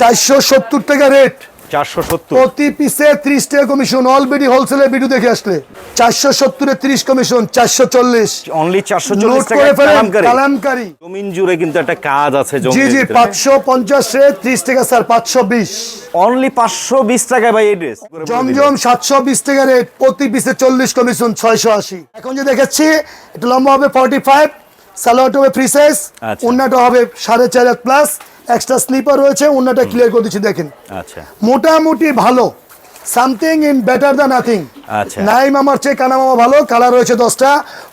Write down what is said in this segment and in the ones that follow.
চারশো সত্তর টাকা রেট চারশো সত্তর। প্রতি পিসে ত্রিশ টাকা কমিশন অলরেডি হোলসেলের ভিডিও দেখে আসলে। চারশো সত্তরে ত্রিশ কমিশন চারশো চল্লিশ। অনলি চারশো চল্লিশ টাকা করে ফেলেন কালামকারী। কালামকারী। জমিন জুড়ে কিন্তু একটা কাজ আছে জি জি পাঁচশো পঞ্চাশে ত্রিশ টাকা স্যার পাঁচশো বিশ। অনলি পাঁচশো বিশ টাকায় ভাই এই ড্রেস জমজম সাতশো বিশ টাকা রেট প্রতি পিসে চল্লিশ কমিশন ছয়শো আশি। এখন যে দেখাচ্ছি এটা লম্বা হবে ফর্টি ফাইভ সালোয়ারটা হবে ফ্রি সাইজ আচ্ছা। হবে সাড়ে চার প্লাস এক্সট্রা স্লিপার রয়েছে অন্যটা ক্লিয়ার করে দিচ্ছি দেখেন। আচ্ছা। মোটামুটি ভালো। Something in better the nothing আচ্ছা। নাইম আমার চেয়ে কানা মামা ভালো কালার রয়েছে দশটা।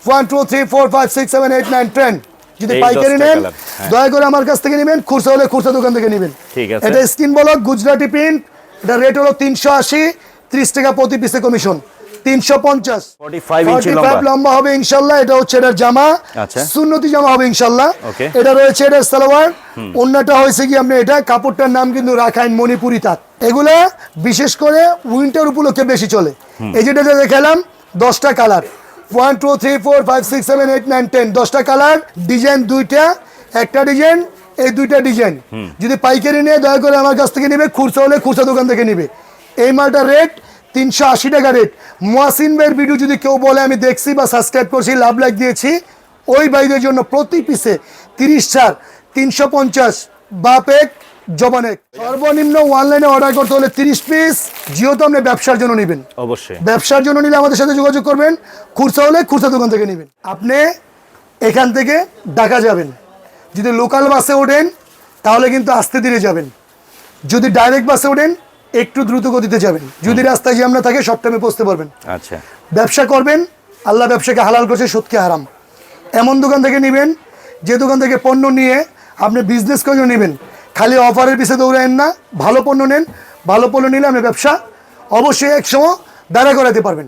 One two three four five six seven eight nine ten যদি পাইকারি নেন হ্যাঁ। দয়া করে আমার কাছ থেকে নেবেন খুরসা হলে খুরসা দোকান থেকে নেবেন। এটা স্কিন বলক গুজরাটি প্রিন্ট এটা রেট হলো তিনশো আশি ত্রিশ টাকা প্রতি পিসে কমিশন তিনশো পঞ্চাশ। 45 লম্বা। হবে এটা হচ্ছে এটার জামা। আচ্ছা। সুন্নতি জামা হবে এটা রয়েছে এটার সালোয়ার। অন্যটা হয়েছে কি আপনি এটা কাপড়টার নাম কিন্তু রাখাইন মণিপুরি তাঁত। এগুলা বিশেষ করে উইন্টার উপলক্ষে বেশি চলে। এই যেটা যে দেখালাম দশটা colour. One two three four five six seven eight nine ten দশটা কালার ডিজাইন দুইটা একটা ডিজাইন এই দুইটা ডিজাইন। যদি পাইকারি নিয়ে দয়া করে আমার কাছ থেকে নেবে খুরসা হলে খুরসা দোকান থেকে নেবে। এই মালটার রেট তিনশো আশি টাকা রেট মোয়াসিন ভাইয়ের ভিডিও যদি কেউ বলে আমি দেখছি বা সাবস্ক্রাইব করছি লাভ লাইক দিয়েছি ওই ভাইদের জন্য প্রতি পিসে তিরিশ চার তিনশো পঞ্চাশ বাপেক জবানেক। সর্বনিম্ন অনলাইনে অর্ডার করতে হলে তিরিশ পিস যেহেতু আপনি ব্যবসার জন্য নেবেন। অবশ্যই। ব্যবসার জন্য নিলে আমাদের সাথে যোগাযোগ করবেন। খুরসা হলে খুরসা দোকান থেকে নেবেন। আপনি এখান থেকে ঢাকা যাবেন। যদি লোকাল বাসে ওঠেন তাহলে কিন্তু আস্তে ধীরে যাবেন। যদি ডাইরেক্ট বাসে ওঠেন একটু দ্রুত গতিতে যাবেন। যদি রাস্তায় জ্যাম না থাকে সব টাইমে পৌঁছতে পারবেন। আচ্ছা। ব্যবসা করবেন আল্লাহ ব্যবসাকে হালাল করছে সত্যি হারাম। এমন দোকান থেকে নেবেন যে দোকান থেকে পণ্য নিয়ে আপনি বিজনেস করে নেবেন। খালি অফারের পিছিয়ে দৌড়ায়েন না ভালো পণ্য নেন ভালো পণ্য নিলে আপনি ব্যবসা অবশ্যই একসময় দাঁড়া করাতে পারবেন।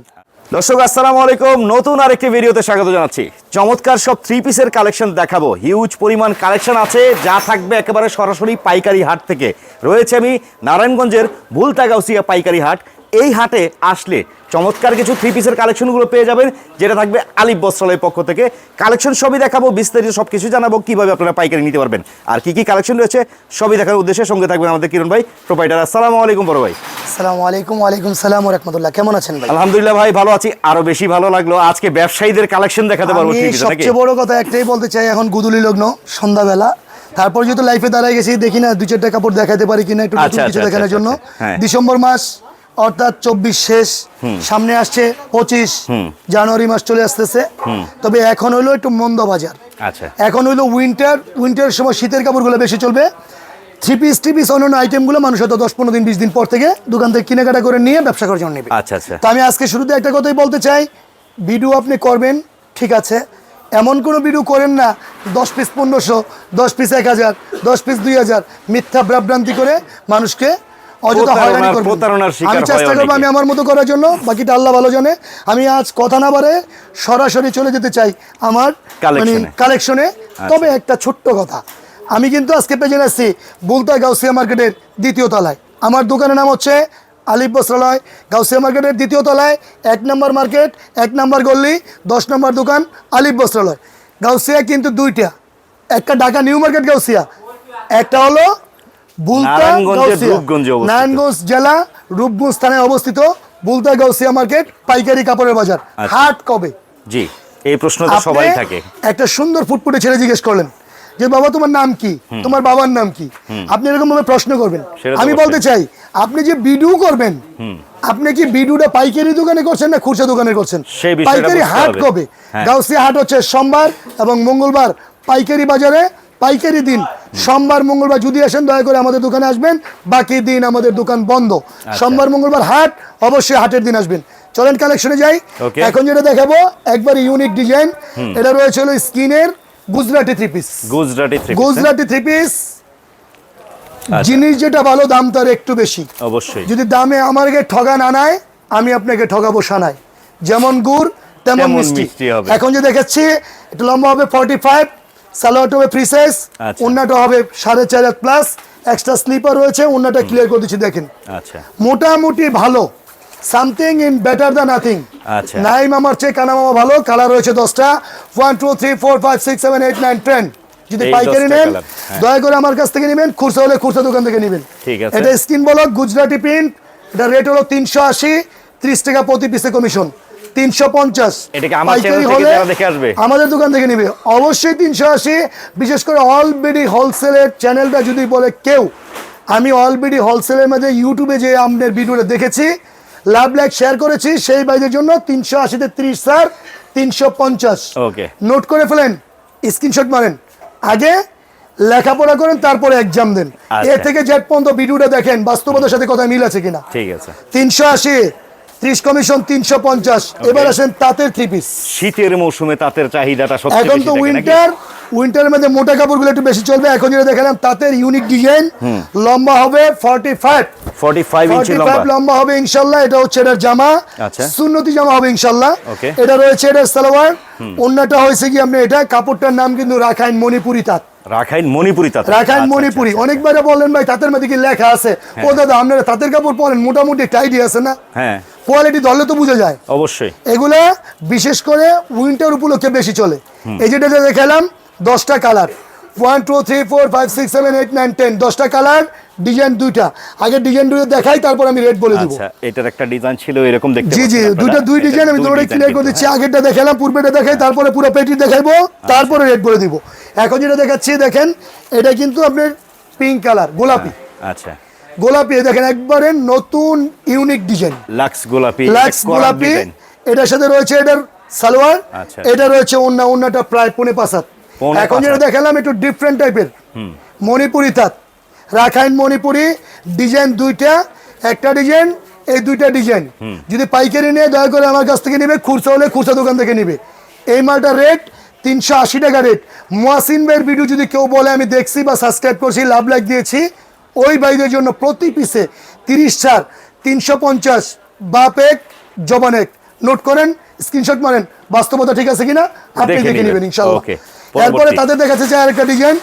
দর্শক, আসসালামু আলাইকুম। নতুন আরেকটি ভিডিওতে স্বাগত জানাচ্ছি। চমৎকার সব থ্রি পিসের কালেকশন দেখাবো। হিউজ পরিমাণ কালেকশন আছে, যা থাকবে একেবারে সরাসরি পাইকারি হাট থেকে। রয়েছে আমি নারায়ণগঞ্জের ভুলতাগাউসিয়া পাইকারি হাট। এই হাটে আসলে চমৎকার কিছু থ্রি পিসের কালেকশনগুলো পেয়ে যাবেন যেটা থাকবে আলিফ বস্ত্রালয়ের পক্ষ থেকে। কালেকশন সবই দেখাবো বিস্তারিত সব কিছু জানাব কীভাবে আপনারা পাইকারি নিতে পারবেন। আর কি কি কালেকশন রয়েছে সবই দেখার উদ্দেশ্যে সঙ্গে থাকবেন আমাদের কিরণ ভাই প্রোপাইটার আসসালামু আলাইকুম বড় ভাই। আসসালামু আলাইকুম ওয়ালাইকুম সালাম রহমতুল্লাহ। কেমন আছেন ভাই? আলহামদুলিল্লাহ ভাই ভালো আছি। আরও বেশি ভালো লাগল। আজকে ব্যবসায়ীদের কালেকশন দেখাতে পারব সবচেয়ে বড় কথা একটাই বলতে চাই এখন গুদুলি লগ্ন সন্ধ্যাবেলা। তারপর যেহেতু লাইফে দাঁড়ায় গেছি দেখি না দুই চারটা কাপড় দেখাতে পারি কিনা একটু আচ্ছা, কিছু আচ্ছা, দেখানোর আচ্ছা, জন্য। হ্যাঁ। ডিসেম্বর মাস অর্থাৎ চব্বিশ শেষ সামনে আসছে পঁচিশ জানুয়ারি মাস চলে আসতেছে। তবে এখন হলো একটু মন্দ বাজার। আচ্ছা। এখন হলো উইন্টার উইন্টারের সময় শীতের কাপড়গুলো বেশি চলবে। থ্রি পিস থ্রি পিস অন্যান্য আইটেমগুলো মানুষ হয়তো দশ পনেরো দিন বিশ দিন পর থেকে দোকান থেকে কেনাকাটা করে নিয়ে ব্যবসা করার জন্য নেবে। আচ্ছা আচ্ছা। তো আমি আজকে শুরুতে একটা কথাই বলতে চাই। ভিডিও আপনি করবেন ঠিক আছে? এমন কোনো ভিডিও করেন না দশ পিস পনেরোশো দশ পিস এক হাজার দশ পিস দুই হাজার মিথ্যা ভ্রাভ্রান্তি করে মানুষকে অযথা হয়রানি করবেন আমি চেষ্টা করব আমি আমার মতো করার জন্য বাকিটা আল্লাহ ভালো জানে। আমি আজ কথা না বারে সরাসরি চলে যেতে চাই আমার মানে কালেকশনে তবে একটা ছোট্ট কথা। আমি কিন্তু আজকে পেজে আসছি বুলতা গাউসিয়া মার্কেটের দ্বিতীয় তলায়। আমার দোকানের নাম হচ্ছে আলিফ বস্ত্রালয় গাউসিয়া মার্কেটের দ্বিতীয় তলায় এক নম্বর মার্কেট এক নম্বর গল্লি দশ নম্বর দোকান আলিফ বস্ত্রালয়। গাউসিয়া কিন্তু দুইটা। একটা ঢাকা নিউ মার্কেট গাউসিয়া একটা হলো নারায়ণগঞ্জ জেলা রূপগঞ্জ স্থানে অবস্থিত বুলতা গাউসিয়া মার্কেট পাইকারি কাপড়ের বাজার। আচ্ছা। হাট কবে? জি এই প্রশ্ন সবাই আপনি থাকে। একটা সুন্দর ফুটফুটে ছেলে জিজ্ঞেস করলেন যে বাবা তোমার নাম কি? তোমার বাবার নাম কি? আপনি এরকম ভাবে প্রশ্ন করবেন। আমি বলতে চাই আপনি যে বিডু করবেন আপনি কি বিডুটা পাইকারি দোকানে করছেন না খুচরা দোকানে করছেন? পাইকারি হাট কবে? হ্যাঁ। গাউসিয়া হাট হচ্ছে সোমবার এবং মঙ্গলবার পাইকারি বাজারে পাইকারি দিন। সোমবার মঙ্গলবার যদি আসেন দয়া করে আমাদের দোকানে আসবেন। বাকি দিন আমাদের দোকান বন্ধ। আচ্ছা। সোমবার মঙ্গলবার হাট অবশ্যই হাটের দিন আসবেন। চলেন কালেকশনে যাই। এখন যেটা দেখাবো একবার ইউনিক ডিজাইন এটা রয়েছে হলো স্কিনের Gujarati three piece Gujarati three Gujarati three piece আচ্ছা। জিনিস যেটা ভালো দাম তার একটু বেশি। অবশ্যই। যদি দামে আমাকে ঠগা না নেয় আমি আপনাকে ঠগাবো সানাই। যেমন গুড় তেমন মিষ্টি। এখন যে দেখাচ্ছি এটা লম্বা হবে ফর্টি ফাইভ সালোয়ারটা হবে ফ্রি সাইজ আচ্ছা। উন্নাটা হবে সাড়ে চার হাত প্লাস এক্সট্রা স্লিপার রয়েছে উন্নাটা ক্লিয়ার করে দিচ্ছি দেখেন। আচ্ছা। মোটামুটি ভালো। Something in better the nothing আচ্ছা। নাইম আমার চেয়ে কানা মামা ভালো কালার রয়েছে দশটা। One two three four five six seven eight nine ten যদি পাইকারি নেন হ্যাঁ। দয়া করে আমার কাছ থেকে নেবেন খুচরা হলে খুচরা দোকান থেকে নেবেন। এটা স্কিন বলক গুজরাটি প্রিন্ট এটা রেট হলো তিনশো আশি ত্রিশ টাকা প্রতি পিসে কমিশন তিনশো পঞ্চাশ। আমাদের দোকান থেকে নিবে। অবশ্যই তিনশো আশি বিশেষ করে অলরেডি হোলসেলের চ্যানেলটা যদি বলে কেউ আমি অলরেডি হোলসেলের মধ্যে ইউটিউবে যে আমাদের ভিডিওটা দেখেছি লাভ লাইক শেয়ার করেছি সেই বাইদের জন্য তিনশো আশিতে ত্রিশ স্যার তিনশো পঞ্চাশ। নোট করে ফেলেন স্ক্রিনশট মারেন। আগে লেখাপড়া করেন তারপরে এক্সাম দেন। আচ্ছা। এর থেকে জেট পর্যন্ত ভিডিওটা দেখেন বাস্তবতার সাথে কথা মিল আছে কিনা। ঠিক আছে। তিনশো আশি ত্রিশ কমিশন তিনশো পঞ্চাশ। এবার আসেন তাঁতের থ্রি পিস শীতের মৌসুমে তাঁতের চাহিদাটা সবচেয়ে এখন বেশি তো? উইন্টার উইন্টারের মধ্যে মোটা কাপড়গুলো একটু বেশি চলবে। এখন যেটা দেখালাম তাঁতের ইউনিক ডিজাইন লম্বা হবে ফর্টি ফাইভ 45 ইঞ্চি ফর্টি লম্বা। ফাইভ লম্বা হবে ইনশাল্লাহ এটা হচ্ছে এটার জামা। আচ্ছা। সুন্নতি জামা হবে ইনশাল্লাহ। এটা রয়েছে এটার সালোয়ার। অন্যটা হয়েছে কি আপনি এটা কাপড়টার নাম কিন্তু রাখাইন মণিপুরি তাঁত। রাখাইন মণিপুরি তাঁত। রাখাইন আচ্ছা, মণিপুরি। আচ্ছা, অনেকবারে বললেন ভাই তাঁতের মধ্যে কি লেখা আছে? ও দাদা আপনারা তাঁতের কাপড় পরেন মোটামুটি টাইডি আছে না? হ্যাঁ। কোয়ালিটি ধরলে তো বোঝা যায়। অবশ্যই। এগুলা বিশেষ করে উইন্টার উপলক্ষে বেশি চলে। এই যেটা যে দেখালাম দশটা colour one two three four five six seven eight nine ten দশটা কালার ডিজাইন দুইটা। আগে ডিজাইন দুটো দেখাই তারপর আমি রেট বলে দিব। আচ্ছা এটার একটা ডিজাইন ছিল এরকম দেখতে জি জি দুইটা দুই ডিজাইন আমি দুই ক্লিয়ার করে দিচ্ছি। হ্যাঁ। আগেরটা দেখালাম পূর্বেটা দেখাই তারপরে পুরো পেটি দেখাইবো তারপরে রেট বলে দিব। এখন যেটা দেখাচ্ছি দেখেন এটা কিন্তু আপনার পিঙ্ক কালার গোলাপি। আচ্ছা। গোলাপি দেখেন একবারে নতুন ইউনিক ডিজাইন লাক্স গোলাপি লাক্স গোলাপি এটার সাথে রয়েছে এটার সালোয়ার আচ্ছা। এটা রয়েছে অন্য অন্যটা প্রায় পনে পাঁচাত এখন যেটা। দেখালাম একটু ডিফারেন্ট টাইপের মণিপুরি তাঁত। রাখাইন মণিপুরি ডিজাইন দুইটা একটা ডিজাইন এই দুইটা ডিজাইন যদি পাইকারি নিয়ে দয়া করে আমার কাছ থেকে নেবে খুচরা হলে খুচরা দোকান থেকে নেবে। এই মালটার রেট তিনশো আশি টাকা রেট মোয়াসিন ভাইয়ের ভিডিও যদি কেউ বলে আমি দেখছি বা সাবস্ক্রাইব করছি লাভ লাইক দিয়েছি ওই বাইদের জন্য প্রতি পিসে তিরিশ চার তিনশো পঞ্চাশ বাপ এক জবান এক নোট করেন স্ক্রিনশট মারেন বাস্তবতা ঠিক আছে কিনা? আপনি দেখে নেবেন। ইনশাল্লাহ. এরপরে তাদের দেখাতে চাই আরেকটা ডিজাইন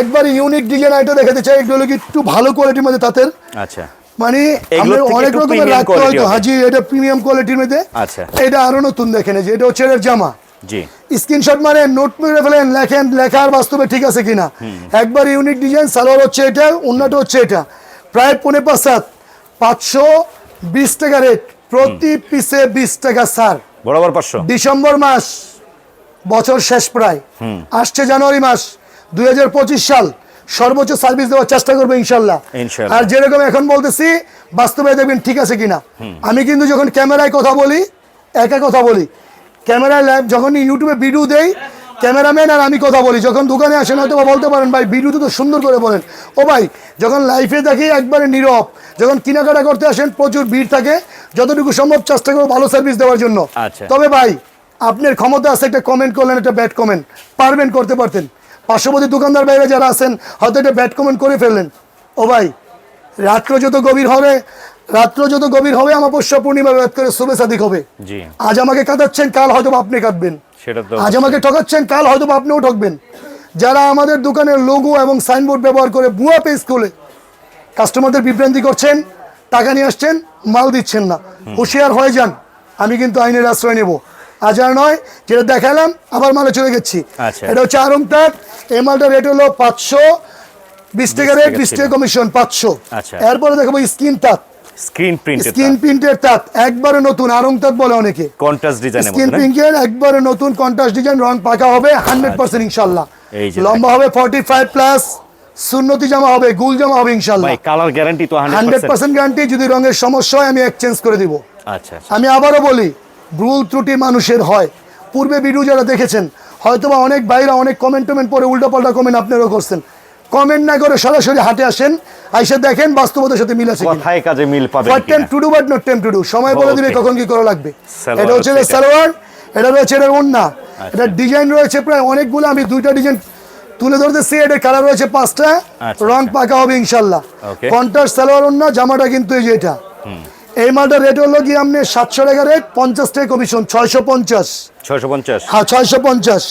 একবার ইউনিক ডিজাইন এটা দেখাতে চাই এগুলো কি একটু ভালো কোয়ালিটির মধ্যে তাদের আচ্ছা। মানে আমরা অনেক রকমের রাখতে হয়তো হাজি এটা প্রিমিয়াম কোয়ালিটির মধ্যে। আচ্ছা। এটা আরও নতুন দেখেন যে এটা হচ্ছে এর জামা। জি। স্ক্রিনশট মানে নোট মেরে ফেলেন লেখেন লেখার বাস্তবে ঠিক আছে কিনা। একবার ইউনিক ডিজাইন সালোয়ার হচ্ছে এটা অন্যটা হচ্ছে এটা। প্রায় পনেরো পাঁচ সাত পাঁচশো বিশ টাকা রেট প্রতি পিসে বিশ টাকা বরাবর পাঁচশো। ডিসেম্বর মাস বছর শেষ প্রায়। আসছে জানুয়ারি মাস দুই হাজার পঁচিশ সাল। সর্বোচ্চ সার্ভিস দেওয়ার চেষ্টা করব ইনশাল্লাহ। আর যেরকম এখন বলতেছি বাস্তবে দেখবেন ঠিক আছে কিনা। আমি কিন্তু যখন ক্যামেরায় কথা বলি একা কথা বলি ক্যামেরায় লাইভ যখন ইউটিউবে ভিডিও দেই ক্যামেরাম্যান আর আমি কথা বলি। যখন দোকানে আসেন হয়তো বা বলতে পারেন ভাই ভিডিওতে তো সুন্দর করে বলেন। ও ভাই যখন লাইফে দেখি একবারে নীরব যখন কেনাকাটা করতে আসেন প্রচুর ভিড় থাকে যতটুকু সম্ভব চেষ্টা করব ভালো সার্ভিস দেওয়ার জন্য। আচ্ছা। তবে ভাই আপনার ক্ষমতা আছে একটা কমেন্ট করলেন একটা ব্যাড কমেন্ট পারবেন করতে পারতেন। পার্শ্ববর্তী দোকানদার বাইরে যারা আছেন হয়তো একটা ব্যাড কমেন্ট করে ফেললেন। ও ভাই রাত্র যত গভীর হবে রাত্র যত গভীর হবে আমাবস্যা পূর্ণিমা রাত করে শুভে সাদিক হবে। আজ আমাকে কাঁদাচ্ছেন কাল হয়তো আপনি কাঁদবেন। আজ আমাকে ঠকাচ্ছেন কাল হয়তো আপনিও ঠকবেন। যারা আমাদের দোকানের লোগো এবং সাইনবোর্ড ব্যবহার করে ভুয়া পেজ খুলে কাস্টমারদের বিভ্রান্তি করছেন টাকা নিয়ে আসছেন মাল দিচ্ছেন না। হুঁশিয়ার হয়ে যান আমি কিন্তু আইনের আশ্রয় নেব। আজ আর নয় যেটা দেখালাম আবার মালে চলে গেছি। আচ্ছা। এটা হচ্ছে আরং তাক এই মালটার রেট হলো পাঁচশো বিশ টাকা রেট টাকা বিশ টাকা কমিশন পাঁচশো। আচ্ছা। এরপরে দেখাবো স্কিন তাঁত স্ক্রিন প্রিন্টেড স্কিন প্রিন্টের তাঁত একবারে নতুন আরং তাঁত বলে অনেকে। কন্ট্রাস্ট ডিজাইনের স্কিন মধ্যে না? পিঙ্কের একবারে নতুন কন্ট্রাস্ট ডিজাইন রং পাকা হবে আচ্ছা। এই যে লম্বা হবে ফর্টি ফাইভ প্লাস সুন্নতি জামা হবে গুল জামা হবে ভাই কালার গ্যারান্টি তো হান্ড্রেড হান্ড্রেড পার্সেন্ট গ্যারান্টি যদি রঙের সমস্যা হয় আমি এক্সচেঞ্জ করে দিব। আচ্ছা আচ্ছা। আমি আবারও বলি ভুল ত্রুটি মানুষের হয়। পূর্বে ভিডিও যারা দেখেছেন হয়তোবা অনেক বাইরে অনেক কমেন্ট টমেন্ট পরে উল্টাপাল্টা কমেন্ট আপনারাও করছেন। কমেন্ট না করে সরাসরি হাটে আসেন আইসে দেখেন বাস্তবতার সাথে মিল আছে কথায় কাজে মিল পাবেন হোয়াট টেম কিনা? To do but not time to do সময় বলে দিবে কখন কি করা লাগবে? এটা হচ্ছে এটা। সালোয়ার এটা রয়েছে এটার ওন্না। এটা ডিজাইন রয়েছে প্রায় অনেকগুলো আমি দুইটা ডিজাইন তুলে ধরতেছি এটা কালার রয়েছে পাঁচটা। আচ্ছা, রং আচ্ছা। পাকা হবে ইনশাল্লাহ। Okay. কন্টার সালোয়ার ওন্না জামাটা কিন্তু এই যে এটা। এই মালটার রেট হলো কি আপনি সাতশো টাকা রেট পঞ্চাশ টাকা কমিশন ছয়শো পঞ্চাশ। ছয়শো পঞ্চাশ। হ্যাঁ ছয়শো পঞ্চাশ।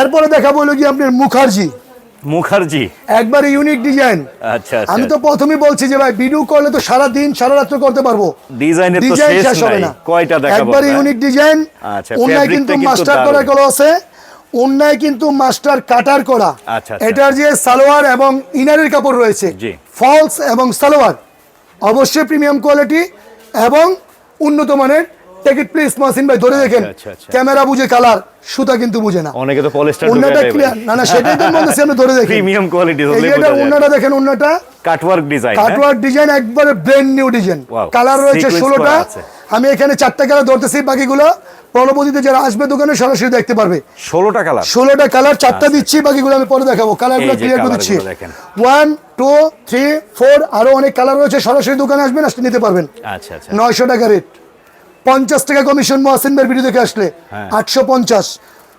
এরপরে দেখাবো হলো কি আপনার মুখার্জি। মুখার্জি। একবারে ইউনিক ডিজাইন আচ্ছা আচ্ছা। আমি তো প্রথমেই বলছি যে ভাই ভিডিও করলে তো সারা দিন সারা রাত্র করতে পারব। ডিজাইনের তো শেষ হবে না। কয়টা দেখাবো একবার? ইউনিক ডিজাইন আচ্ছা, অন্যায় কিন্তু মাস্টার করা কলো আছে। অন্যায় কিন্তু মাস্টার কাটার করা। এটার যে সালোয়ার এবং ইনারের কাপড় রয়েছে। ফলস এবং সালোয়ার। অবশ্যই প্রিমিয়াম কোয়ালিটি এবং উন্নত মানের প্লিজ মাসিন ভাই ধরে দেখেন আচ্ছা, আচ্ছা। ক্যামেরা বুঝে কালার সুতা কিন্তু বুঝে না। অনেকে তো পলিস্টার ক্লিয়ার না না সেটাই তো বলতেছি আমি ধরে দেখেন প্রিমিয়াম কোয়ালিটি এটা দেখেন কাটওয়ার্ক ডিজাইন কাটওয়ার্ক ডিজাইন একবারে ব্র্যান্ড নিউ ডিজাইন কালার রয়েছে sequence ষোলোটা। করা আছে। আমি এখানে চারটা কালার ধরতেছি বাকিগুলো পরবর্তীতে যারা আসবে দোকানে সরাসরি দেখতে পারবে। ষোলোটা কালার ষোলোটা কালার চারটা দিচ্ছি বাকিগুলো আমি পরে দেখাবো। কালারগুলো ক্লিয়ার করে দিচ্ছি। ওয়ান টু থ্রি ফোর আরও অনেক কালার রয়েছে সরাসরি দোকানে আসবেন আসলে নিতে পারবেন। আচ্ছা আচ্ছা। নয়শো টাকা রেট পঞ্চাশ টাকা কমিশন মহাসিনদের ভিডিও দেখে আসলে। হ্যাঁ। আটশো পঞ্চাশ।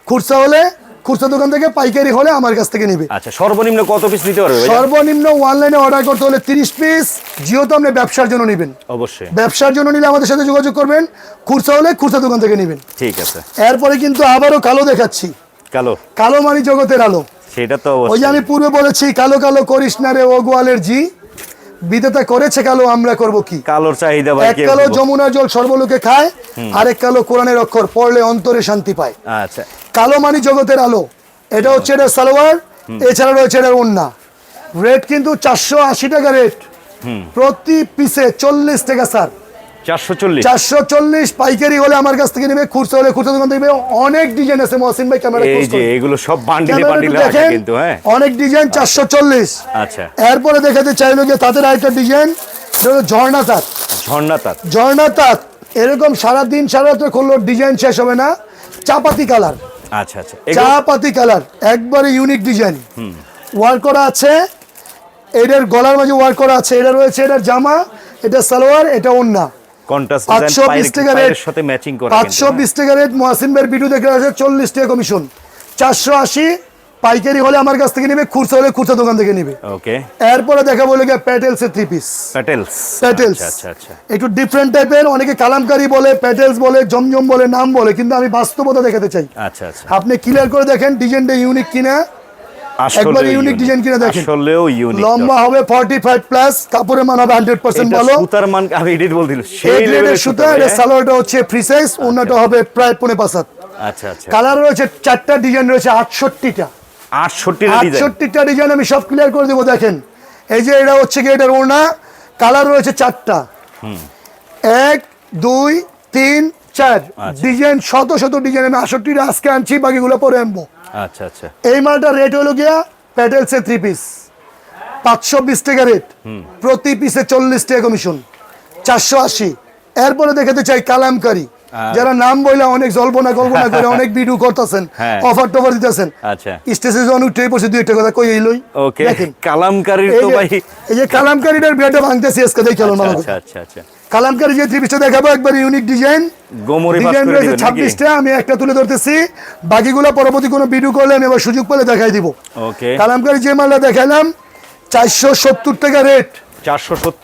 খুচরা হলে খুচরা দোকান থেকে পাইকারি হলে আমার কাছ থেকে নিবে। আচ্ছা সর্বনিম্ন কত পিস নিতে পারবে সর্বনিম্ন অনলাইনে অর্ডার করতে হলে তিরিশ পিস যেহেতু আপনি ব্যবসার জন্য নেবেন। অবশ্যই। ব্যবসার জন্য নিলে আমাদের সাথে যোগাযোগ করবেন খুচরা হলে খুচরা দোকান থেকে নেবেন। ঠিক আছে। এরপরে কিন্তু আবারও কালো দেখাচ্ছি। কালো? কালো মানি জগতের আলো। সেটা তো ওই আমি পূর্বে বলেছি কালো কালো করিস না রে ও গোয়ালের জি। বিধাতা করেছে কালো আমরা করব কি? কালোর চাহিদা ভাই এক কালো যমুনা যমুনার জল সর্বলোকে খায় আরেক কালো কোরআনের অক্ষর পড়লে অন্তরে শান্তি পায়। আচ্ছা। কালো মানে জগতের আলো এটা হচ্ছে এটা সালোয়ার এছাড়া রয়েছে এটা ওন্না। রেট কিন্তু চারশো আশি টাকা রেট। প্রতি পিসে চল্লিশ টাকা স্যার। চারশো চল্লিশ। পাইকারি হলে আমার কাছ থেকে নেবে খুচরা হলে খুচরা দোকান থেকে নেবে। অনেক ডিজাইন আছে মহসিন ভাই ক্যামেরা এই যে এগুলো সব বান্ডিলে বান্ডিলে আছে কিন্তু হ্যাঁ। অনেক ডিজাইন চারশো চল্লিশ। আচ্ছা। এরপরে দেখাতে চাইলো যে তাদের আরেকটা ডিজাইন ঝর্ণা তাঁত। ঝর্ণা তার ঝর্ণা তাঁত এরকম সারা দিন সারা রাত্রে করলেও ডিজাইন শেষ হবে না। চাপাতি কালার। আচ্ছা আচ্ছা। এগুলো- চা পাতি কালার একবারে ইউনিক ডিজাইন। ওয়ার্ক করা আছে এটার গলার মাঝে ওয়ার্ক করা আছে এটা রয়েছে এটার জামা এটা সালোয়ার এটা ওন্না। কন্ট্রাস্ট ডিজাইন টাকা রেট সাথে ম্যাচিং করা পাঁচশো কিন্তু, বিশ টাকা রেট মহাসিন ভাইয়ের ভিডিও দেখে আছে চল্লিশ টাকা কমিশন চারশো আশি পাইকারি হলে আমার কাছ থেকে নেবে খুচরা হলে খুচরা দোকান থেকে নেবে। হ্যাঁ? ওকে এরপরে দেখা বলে গিয়ে প্যাটেলস এর থ্রি পিস প্যাটেলস প্যাটেলস আচ্ছা আচ্ছা একটু ডিফারেন্ট টাইপের অনেকে কালামকারি বলে প্যাটেলস বলে জমজম বলে নাম বলে কিন্তু আমি বাস্তবতা দেখাতে চাই। আচ্ছা আচ্ছা। আপনি ক্লিয়ার করে দেখেন ডিজাইনটা ইউনিক কিনা। একবারে unique design কিনা দেখেন। আসলেও ইউনিক লম্বা হবে ফর্টি ফাইভ প্লাস কাপড়ের মান হবে হান্ড্রেড পার্সেন্ট ভালো সুতার মান আমি এডিট বলছিল এই সেই লেভেলের সুতা এটা ভাই, সালোয়ারটা হচ্ছে ফ্রি সাইজ অন্যটা হবে প্রায় পনেরো পাঁচ হাত। আচ্ছা আচ্ছা। কালার রয়েছে চারটা ডিজাইন রয়েছে আটষট্টিটা। আটষট্টি ডিজাইন আটষট্টিটা ডিজাইন আমি সব ক্লিয়ার করে দেবো দেখেন। এই যে এটা হচ্ছে কি এটার ওড়না কালার রয়েছে চারটা। এক দুই তিন চার। আচ্ছা। ডিজাইন শত শত ডিজাইন আমি আটষট্টিটা আজকে আনছি বাকিগুলো পরে আনব। আচ্ছা আচ্ছা। এই মালটার রেট হলো গিয়া প্যাটেলসের থ্রি পিস পাঁচশো বিশ টাকা রেট প্রতি পিসে চল্লিশ টাকা কমিশন চারশো আশি। এরপরে দেখাতে চাই কালামকারী। যারা নাম বইলা অনেক জল্পনা কল্পনা করে অনেক ভিডিও করতেছেন হ্যাঁ। অফার টফার দিতেছেন। আচ্ছা। স্টেজে যখন উঠে পড়ছে দুই একটা কথা কই এইলই ওকে কালামকারীর এই তো যে- ভাই এই যে কালামকারিটার বিয়াটা ভাঙতেছি আজকে দেখে আলো মালা আচ্ছা আচ্ছা আচ্ছা। কালামকারি যে থ্রি পিসটা দেখাবো একবার ইউনিক ডিজাইন ডিজাইন রয়েছে ছাব্বিশটা আমি একটা তুলে ধরতেছি। বাকিগুলো পরবর্তী কোনো ভিডিও করলে আমি আবার সুযোগ পেলে দেখাই দিব। কালামকারি যে মালটা দেখালাম চারশো সত্তর টাকা রেট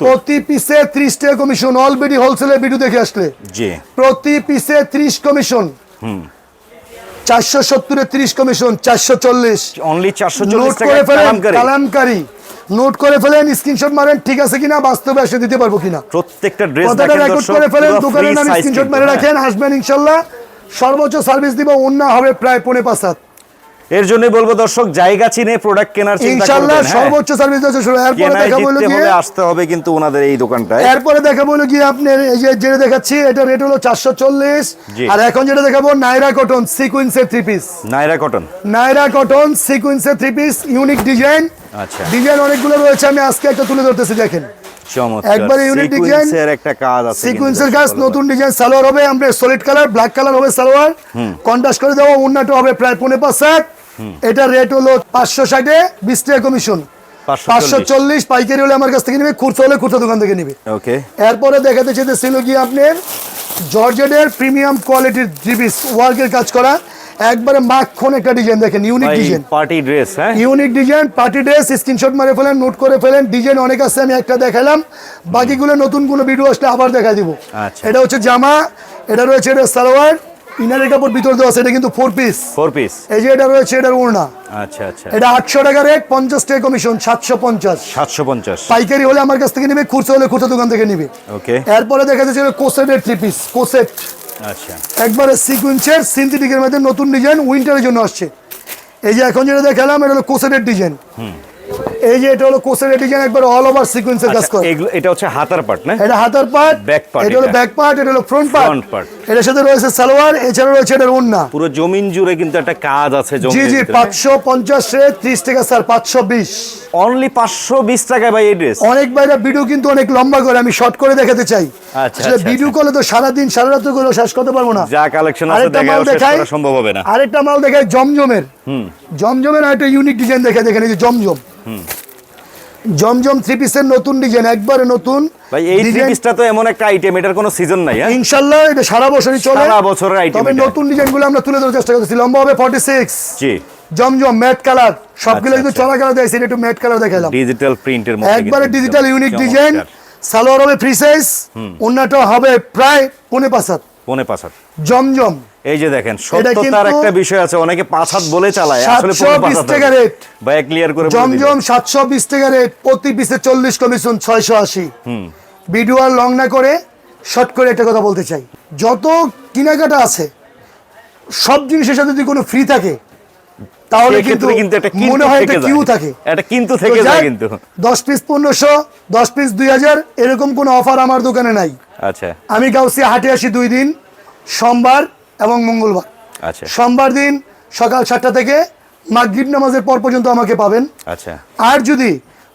প্রতি পিসে ত্রিশ টাকা কমিশন অলরেডি ভিডিও দেখে আসলে। প্রতি পিসে ত্রিশ কমিশন চারশো সত্তরে ত্রিশ কমিশন চারশো চল্লিশ। কালামকারি। নোট করে ফেলেন স্ক্রিনশট মারেন ঠিক আছে কিনা বাস্তবে এসে দিতে পারব কিনা। প্রত্যেকটা ড্রেস কথাটা রেকর্ড করে ফেলেন দোকানের নাম স্ক্রিনশট মারে হ্যাঁ। রাখেন আসবেন ইনশাল্লাহ। সর্বোচ্চ সার্ভিস দিব অন্য হবে প্রায় পৌনে পাঁচ হাত। এর জন্য বলব দর্শক জায়গা চিনে প্রোডাক্ট কেনার চিন্তা ইনশাল্লাহ করবেন হ্যাঁ। সর্বোচ্চ সার্ভিস দিতে শুরু এরপরে দেখা জিততে গিয়ে আসতে হবে কিন্তু ওনাদের এই দোকানটায়। এরপরে দেখাবো হলো গিয়ে আপনার এই যে যেটা দেখাচ্ছি এটা রেট হলো চারশো চল্লিশ। জি। আর এখন যেটা দেখাবো Naira cotton সিকুয়েন্সের three piece Naira cotton Naira cotton সিকুয়েন্সের three piece unique design আচ্ছা। ডিজাইন অনেকগুলো রয়েছে আমি আজকে একটা তুলে ধরতেছি দেখেন। একবারে design, একটা কাজ আছে সিকুয়েন্সের কাজ নতুন ডিজাইন সালোয়ার হবে আমরা সলিড কালার ব্ল্যাক কালার হবে সালোয়ার। কন্ট্রাস্ট করে দেবো উন্নাটা হবে প্রায় পৌনে পাঁচ এটা রেট হলো পাঁচশো ষাটে বিশ টাকা কমিশন পাঁচশো চল্লিশ। পাইকারি হলে আমার কাছ থেকে নেবে খুচরা হলে খুচরা দোকান থেকে নিবে। ওকে এরপরে দেখাতে চেয়েছিল কি আপনার জর্জেটের প্রিমিয়াম কোয়ালিটির জিবিস ওয়ার্কের কাজ করা। একবারে মাখন একটা ডিজাইন দেখেন ইউনিক ডিজাইন পার্টি ড্রেস হ্যাঁ? Unique design party dress screenshot মারে ফেলেন নোট করে ফেলেন ডিজাইন অনেক আছে আমি একটা দেখালাম। বাকিগুলো নতুন কোনো ভিডিও আসলে আবার দেখা দিব। আচ্ছা। এটা হচ্ছে জামা এটা রয়েছে এটা সালোয়ার ইনারের কাপড় ভিতর দেওয়া আছে এটা কিন্তু ফোর পিস ফোর পিস এই যে এটা রয়েছে এটার ওড়না। আচ্ছা আচ্ছা। এটা আটশো টাকা রেট পঞ্চাশ টাকা কমিশন সাতশো পঞ্চাশ। সাতশো পঞ্চাশ। পাইকারি হলে আমার কাছ থেকে নেবে খুচরা হলে খুচরা দোকান থেকে নেবে। ওকে এরপরে দেখা যাচ্ছে কোসেটের থ্রি পিস কোসেট আচ্ছা। একবারে সিকুয়েন্সের সিনথেটিকের মধ্যে নতুন ডিজাইন উইন্টারের জন্য আসছে। এই যে এখন যেটা দেখালাম এটা হলো কোসেটের ডিজাইন এই যে এটা হলো কোসেটের ডিজাইন একবার অল ওভার সিকুয়েন্সের কাজ আচ্ছা, করে। এটা হচ্ছে হাতার পার্ট না? এটা হাতার পার্ট Back part এটা হলো ব্যাক পার্ট এটা হলো ফ্রন্ট পার্ট। এটার সাথে রয়েছে সালোয়ার এছাড়া রয়েছে এটার ওন্না পুরো জমিন জুড়ে কিন্তু একটা কাজ আছে জি জি পাঁচশো পঞ্চাশ ত্রিশ টাকা স্যার পাঁচশো বিশ। অনলি পাঁচশো বিশ টাকায় ভাই এই ড্রেস অনেক বাইরে ভিডিও কিন্তু অনেক লম্বা করে আমি শর্ট করে দেখাতে চাই। আচ্ছা, আসলে আচ্ছা, ভিডিও করলে তো সারাদিন সারা রাত্র করে শেষ করতে পারব না। যা কালেকশন আছে দেখাই। সম্ভব হবে না। আরেকটা মাল দেখাই জমজমের। জমজমের একটা ইউনিক ডিজাইন দেখে দেখেন এই যে জমজম। জমজম থ্রি পিসের নতুন ডিজাইন একবারে নতুন ভাই এই থ্রি পিসটা তো এমন একটা আইটেম এটার কোনো সিজন নাই হ্যাঁ? ইনশাল্লাহ এটা সারা বছরই চলে। সারা বছরের item তবে। নতুন ডিজাইনগুলো আমরা তুলে ধরার চেষ্টা করতেছি। লম্বা হবে ফর্টি সিক্স জি। জমজম ম্যাট কালার সবগুলো আচ্ছা, কিন্তু আচ্ছা। চলা কালার সেটা একটু ম্যাট কালার দেখালাম। ডিজিটাল প্রিন্টের মধ্যে একবারে ডিজিটাল ইউনিক ডিজাইন সালোয়ার হবে ফ্রি সাইজ অন্যটা হবে প্রায় পনে পাঁচ হাত। পৌনে পাঁচ হাত। জমজম। এই যে দেখেন সত্যতার একটা বিষয় আছে অনেকে পাঁচ হাত বলে চালায় আসলে 720 পাঁচ টাকা রেট। ভাই ক্লিয়ার করে জমজম সাতশো বিশ টাকা রেট প্রতি পিসে চল্লিশ কমিশন ছয়শো আশি। ভিডিও আর লং না করে শর্ট করে একটা কথা বলতে চাই। যত কেনাকাটা আছে সব জিনিসের সাথে যদি কোনো ফ্রি থাকে তাহলে কিন্তু কিন্তু একটা কিন্তু মনে হয় থেকে কিউ থাকে। একটা কিন্তু থেকে যায় কিন্তু। দশ পিস পনেরোশো দশ পিস দুই হাজার এরকম কোনো অফার আমার দোকানে নাই। আচ্ছা। আমি গাউসিয়া হাটে আসি দুই দিন সোমবার এবং মঙ্গলবার। আচ্ছা। সোমবার দিন সকাল সাতটা থেকে মাগরিব নামাজের পর পর্যন্ত আমাকে পাবেন। আচ্ছা। আর যদি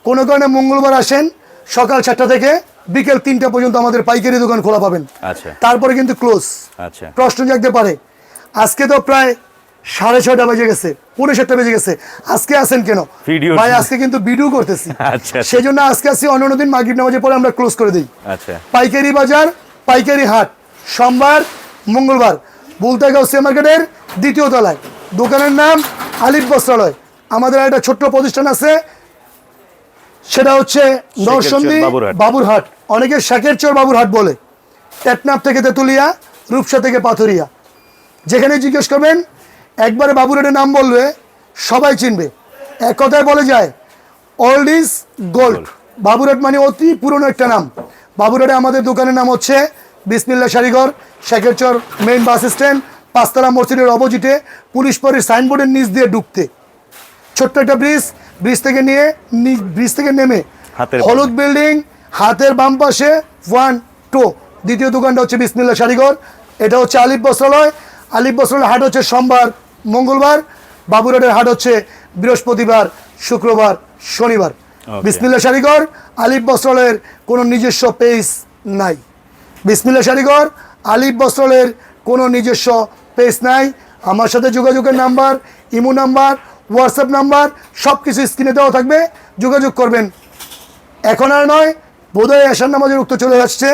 কোনো কারণে মঙ্গলবার আসেন সকাল সাতটা থেকে বিকেল তিনটা পর্যন্ত আমাদের পাইকারি দোকান খোলা পাবেন। আচ্ছা। তারপরে কিন্তু ক্লোজ। আচ্ছা। প্রশ্ন জাগতে পারে আজকে তো প্রায় সাড়ে ছয়টা বেজে গেছে পৌনে সাতটা বেজে গেছে আজকে আসেন কেন? ভাই আজকে কিন্তু ভিডিও করতেছি। আচ্ছা। সেই জন্য আজকে আসি অন্য অন্য দিন মাগরিব নামাজের পরে আমরা ক্লোজ করে দিই। পাইকারি বাজার পাইকারি হাট সোমবার মঙ্গলবার। বুলতাগাঁও সে মার্কেটের দ্বিতীয় তলায়। দোকানের নাম আলিফ বস্ত্রালয়। আমাদের একটা ছোট্ট প্রতিষ্ঠান আছে সেটা হচ্ছে বাবুরহাট। বাবুরহাট। অনেকে শাকের চর বাবুরহাট বলে। টেটনাপ থেকে তেতুলিয়া রূপসা থেকে পাথরিয়া। যেখানে জিজ্ঞেস করবেন একবারে বাবুরহাটের নাম বলবে সবাই চিনবে। এক কথায় বলে যায় ওল্ড ইজ গোল্ড বাবুরহাট মানে অতি পুরনো একটা নাম। বাবুরহাটে আমাদের দোকানের নাম হচ্ছে Bismillah Sharighar Shekherchar main bus stand পাঁচতলা মসজিদের অপোজিটে পুলিশ পরের সাইনবোর্ডের নিচ দিয়ে ঢুকতে। ছোট্ট একটা ব্রিজ ব্রিজ থেকে নিয়ে ব্রিজ থেকে নেমে হলুদ বিল্ডিং হাতের বাম পাশে ওয়ান টু দ্বিতীয় দোকানটা হচ্ছে বিসমিল্লা শাড়িঘর এটা হচ্ছে আলিফ বস্ত্রালয়। আলিফ বস্ত্রালয় হাট হচ্ছে সোমবার মঙ্গলবার। বাবুরহাটের হাট হচ্ছে বৃহস্পতিবার শুক্রবার শনিবার। বিসমিল্লা শাড়িঘর আলিফ বস্ত্রালয়ের কোনো নিজস্ব পেজ নাই। বিসমিল্লা শাড়িঘর আলিফ বস্ত্রালয়ের কোনো নিজস্ব পেজ নাই। আমার সাথে যোগাযোগের number, imo number, WhatsApp number সব কিছু স্ক্রিনে দেওয়া থাকবে। যোগাযোগ করবেন। এখন আর নয়, বোধহয় এশার নামাজের উক্ত চলে আসছে।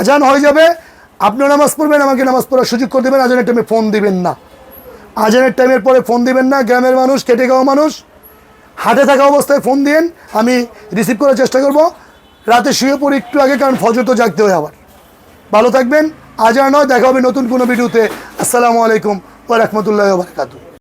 আজান হয়ে যাবে। আপনিও নামাজ পড়বেন, আমাকে নামাজ পড়ার সুযোগ করে দেবেন। আজানের টাইমে ফোন দিবেন না। আজানের টাইমের পরে ফোন দিবেন না। গ্রামের মানুষ, কেটে খাওয়া মানুষ, হাটে থাকা অবস্থায় ফোন দিন আমি রিসিভ করার চেষ্টা করব। রাতে শুয়ে পড়ি একটু আগে, কারণ ফজর তো জাগতে হয় আবার। ভালো থাকবেন। আজ আর নয়, দেখা হবে নতুন কোনো ভিডিওতে। আসসালামু আলাইকুম ও রহমতুল্লাহ ওয়া বারাকাতুহু।